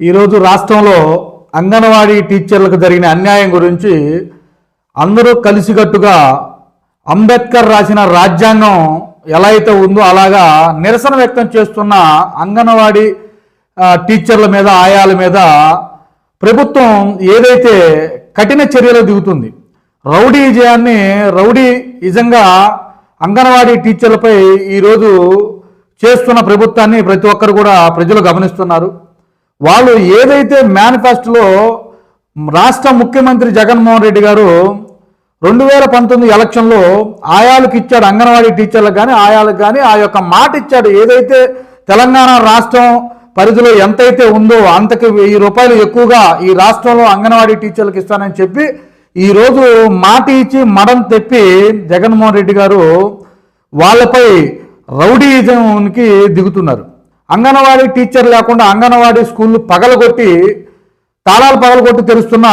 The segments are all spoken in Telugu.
ఈరోజు రాష్ట్రంలో అంగన్వాడీ టీచర్లకు జరిగిన అన్యాయం గురించి అందరూ కలిసికట్టుగా అంబేద్కర్ రాసిన రాజ్యాంగం ఎలా అయితే ఉందో అలాగా నిరసన వ్యక్తం చేస్తున్న అంగన్వాడీ టీచర్ల మీద ఆయాల మీద ప్రభుత్వం ఏదైతే కఠిన చర్యలు దిగుతుంది రౌడీ విజయాన్ని రౌడీ నిజంగా అంగన్వాడీ టీచర్లపై ఈరోజు చేస్తున్న ప్రభుత్వాన్ని ప్రతి ఒక్కరు కూడా ప్రజలు గమనిస్తున్నారు. వాళ్ళు ఏదైతే మేనిఫెస్టోలో రాష్ట్ర ముఖ్యమంత్రి జగన్మోహన్ రెడ్డి గారు రెండు వేల పంతొమ్మిది ఎలక్షన్లో ఆయాలకు ఇచ్చాడు అంగన్వాడీ టీచర్లకు కానీ ఆయాలకు కానీ ఆ యొక్క మాట ఇచ్చాడు. ఏదైతే తెలంగాణ రాష్ట్రం పరిధిలో ఎంతైతే ఉందో అంతకి వెయ్యి రూపాయలు ఎక్కువగా ఈ రాష్ట్రంలో అంగన్వాడీ టీచర్లకు ఇస్తానని చెప్పి ఈరోజు మాట ఇచ్చి మడం తెప్పి జగన్మోహన్ రెడ్డి గారు వాళ్ళపై రౌడీజంకి దిగుతున్నారు. అంగన్వాడీ టీచర్ లేకుండా అంగన్వాడీ స్కూళ్ళు పగలగొట్టి తాళాలు పగలగొట్టి తెరుస్తున్న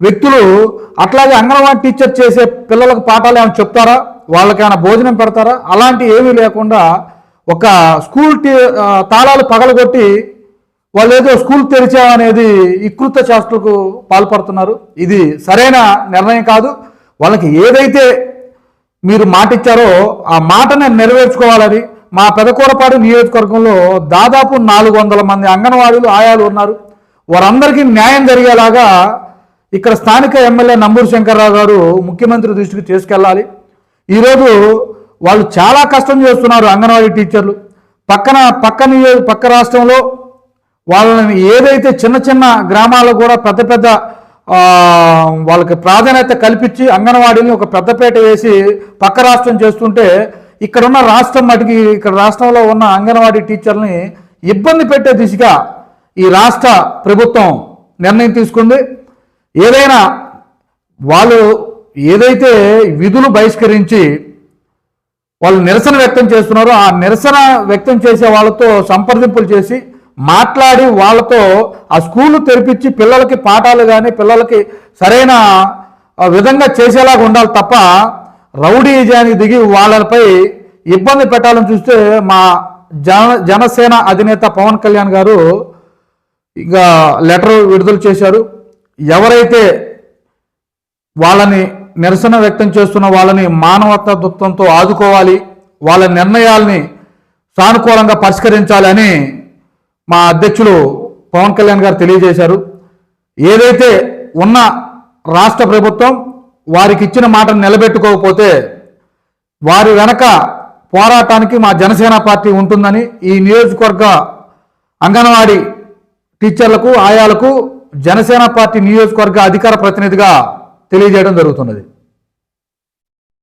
వ్యక్తులు అట్లాగే అంగన్వాడీ టీచర్ చేసే పిల్లలకు పాఠాలు ఏమైనా చెప్తారా? వాళ్ళకైనా భోజనం పెడతారా? అలాంటి ఏమీ లేకుండా ఒక స్కూల్ టీ తాళాలు పగలగొట్టి వాళ్ళు ఏదో స్కూల్ తెరిచామనేది ఇకృత చేష్టలకు పాల్పడుతున్నారు. ఇది సరైన నిర్ణయం కాదు. వాళ్ళకి ఏదైతే మీరు మాట ఇచ్చారో ఆ మాటని నెరవేర్చుకోవాలని మా పెదకూరపాడు నియోజకవర్గంలో దాదాపు నాలుగు వందల మంది అంగన్వాడీలు ఆయాలు ఉన్నారు. వారందరికీ న్యాయం జరిగేలాగా ఇక్కడ స్థానిక ఎమ్మెల్యే నంబూరు శంకర్రావు గారు ముఖ్యమంత్రి దృష్టికి తీసుకెళ్ళాలి. ఈరోజు వాళ్ళు చాలా కష్టం చేస్తున్నారు అంగన్వాడీ టీచర్లు. పక్కన పక్క నియో పక్క రాష్ట్రంలో వాళ్ళని ఏదైతే చిన్న చిన్న గ్రామాల్లో కూడా పెద్ద పెద్ద వాళ్ళకి ప్రాధాన్యత కల్పించి అంగన్వాడీని ఒక పెద్దపేట వేసి పక్క రాష్ట్రం చేస్తుంటే ఇక్కడ ఉన్న రాష్ట్రం మటుకి ఇక్కడ రాష్ట్రంలో ఉన్న అంగన్వాడీ టీచర్ని ఇబ్బంది పెట్టే దిశగా ఈ రాష్ట్ర ప్రభుత్వం నిర్ణయం తీసుకుంది. ఏదైనా వాళ్ళు ఏదైతే విధులు బహిష్కరించి వాళ్ళు నిరసన వ్యక్తం చేస్తున్నారో ఆ నిరసన వ్యక్తం చేసే వాళ్ళతో సంప్రదింపులు చేసి మాట్లాడి వాళ్ళతో ఆ స్కూళ్ళు తెరిపించి పిల్లలకి పాఠాలు కానీ పిల్లలకి సరైన విధంగా చేసేలాగా ఉండాలి తప్ప రౌడీజానికి దిగి వాళ్ళపై ఇబ్బంది పెట్టాలని చూస్తే మా జన జనసేన అధినేత పవన్ కళ్యాణ్ గారు ఇంకా లెటర్ విడుదల చేశారు. ఎవరైతే వాళ్ళని నిరసన వ్యక్తం చేస్తున్న వాళ్ళని మానవతా దృత్వంతో ఆదుకోవాలి వాళ్ళ నిర్ణయాల్ని సానుకూలంగా పరిష్కరించాలి అని మా అధ్యక్షులు పవన్ కళ్యాణ్ గారు తెలియజేశారు. ఏదైతే ఉన్న రాష్ట్ర ప్రభుత్వం వారికి ఇచ్చిన మాటను నిలబెట్టుకోకపోతే వారి వెనక పోరాటానికి మా జనసేన పార్టీ ఉంటుందని ఈ నియోజకవర్గ అంగన్వాడీ టీచర్లకు ఆయాలకు జనసేన పార్టీ నియోజకవర్గ అధికార ప్రతినిధిగా తెలియజేయడం జరుగుతున్నది.